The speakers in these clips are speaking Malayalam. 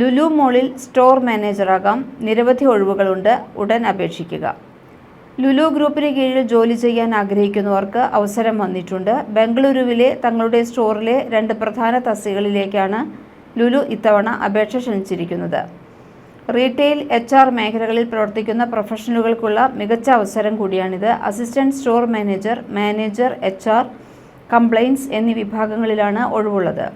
ലുലു മോളിൽ സ്റ്റോർ മാനേജറാകാം. നിരവധി ഒഴിവുകളുണ്ട്. ഉടൻ അപേക്ഷിക്കുക. ലുലു ഗ്രൂപ്പിന് കീഴിൽ ജോലി ചെയ്യാൻ ആഗ്രഹിക്കുന്നവർക്ക് അവസരം വന്നിട്ടുണ്ട്. ബംഗളൂരുവിലെ തങ്ങളുടെ സ്റ്റോറിലെ രണ്ട് പ്രധാന തസ്തികളിലേക്കാണ് ലുലു ഇത്തവണ അപേക്ഷ ക്ഷണിച്ചിരിക്കുന്നത്. റീറ്റെയിൽ എച്ച് ആർ മേഖലകളിൽ പ്രവർത്തിക്കുന്ന പ്രൊഫഷണലുകൾക്കുള്ള മികച്ച അവസരം കൂടിയാണിത്. Assistant store manager manager H R compliance എന്നീ വിഭാഗങ്ങളിലാണ് ഒഴിവുള്ളത്.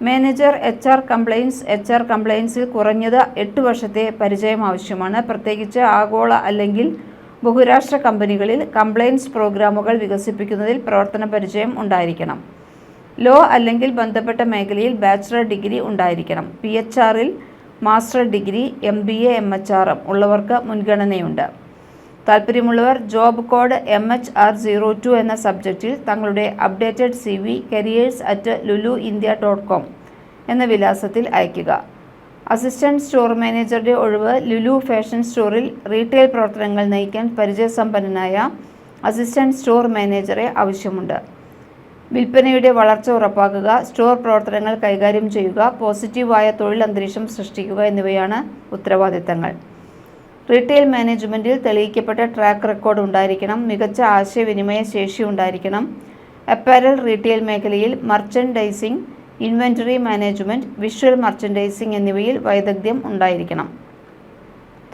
Manager H R compliance H R കംപ്ലയിൻസിൽ കുറഞ്ഞത് എട്ട് വർഷത്തെ പരിചയം ആവശ്യമാണ്. പ്രത്യേകിച്ച് ആഗോള അല്ലെങ്കിൽ ബഹുരാഷ്ട്ര കമ്പനികളിൽ കംപ്ലയിൻസ് പ്രോഗ്രാമുകൾ വികസിപ്പിക്കുന്നതിൽ പ്രവർത്തന പരിചയം ഉണ്ടായിരിക്കണം. ലോ അല്ലെങ്കിൽ ബന്ധപ്പെട്ട മേഖലയിൽ ബാച്ചിലർ ഡിഗ്രി ഉണ്ടായിരിക്കണം. പി എച്ച് ആറിൽ master degree M B A M H M ഉള്ളവർക്ക് മുൻഗണനയുണ്ട്. താല്പര്യമുള്ളവർ job code M H R zero two എന്ന സബ്ജക്റ്റിൽ തങ്ങളുടെ updated C V careers at Lulu India dot com എന്ന വിലാസത്തിൽ അയയ്ക്കുക. അസിസ്റ്റന്റ് സ്റ്റോർ മാനേജറുടെ ഒഴിവ് ലുലു ഫാഷൻ സ്റ്റോറിൽ റീറ്റെയിൽ പ്രവർത്തനങ്ങൾ നയിക്കാൻ പരിചയസമ്പന്നനായ അസിസ്റ്റന്റ് സ്റ്റോർ മാനേജറെ ആവശ്യമുണ്ട്. വിൽപ്പനയുടെ വളർച്ച ഉറപ്പാക്കുക സ്റ്റോർ പ്രവർത്തനങ്ങൾ കൈകാര്യം ചെയ്യുക പോസിറ്റീവായ തൊഴിൽ അന്തരീക്ഷം സൃഷ്ടിക്കുക എന്നിവയാണ് ഉത്തരവാദിത്തങ്ങൾ. റീറ്റെയിൽ മാനേജ്മെന്റിൽ തെളിയിക്കപ്പെട്ട ട്രാക്ക് റെക്കോർഡ് ഉണ്ടായിരിക്കണം. മികച്ച ആശയവിനിമയ ശേഷി ഉണ്ടായിരിക്കണം. അപ്പാരൽ റീറ്റെയിൽ മേഖലയിൽ merchandising inventory management visual merchandising എന്നിവയിൽ വൈദഗ്ധ്യം ഉണ്ടായിരിക്കണം.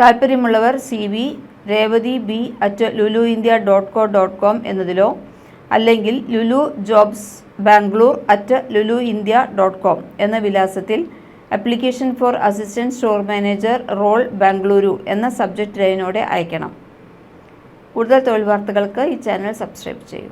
താല്പര്യമുള്ളവർ C V Revathi B at Lulu India dot co dot com എന്നതിലോ അല്ലെങ്കിൽ Lulu jobs Bangalore at Lulu India dot com എന്ന വിലാസത്തിൽ application for assistant store manager role Bengaluru എന്ന സബ്ജക്റ്റ് ലൈനോടെ അയക്കണം. കൂടുതൽ തൊഴിൽ വാർത്തകൾക്ക് ഈ ചാനൽ സബ്സ്ക്രൈബ് ചെയ്യൂ.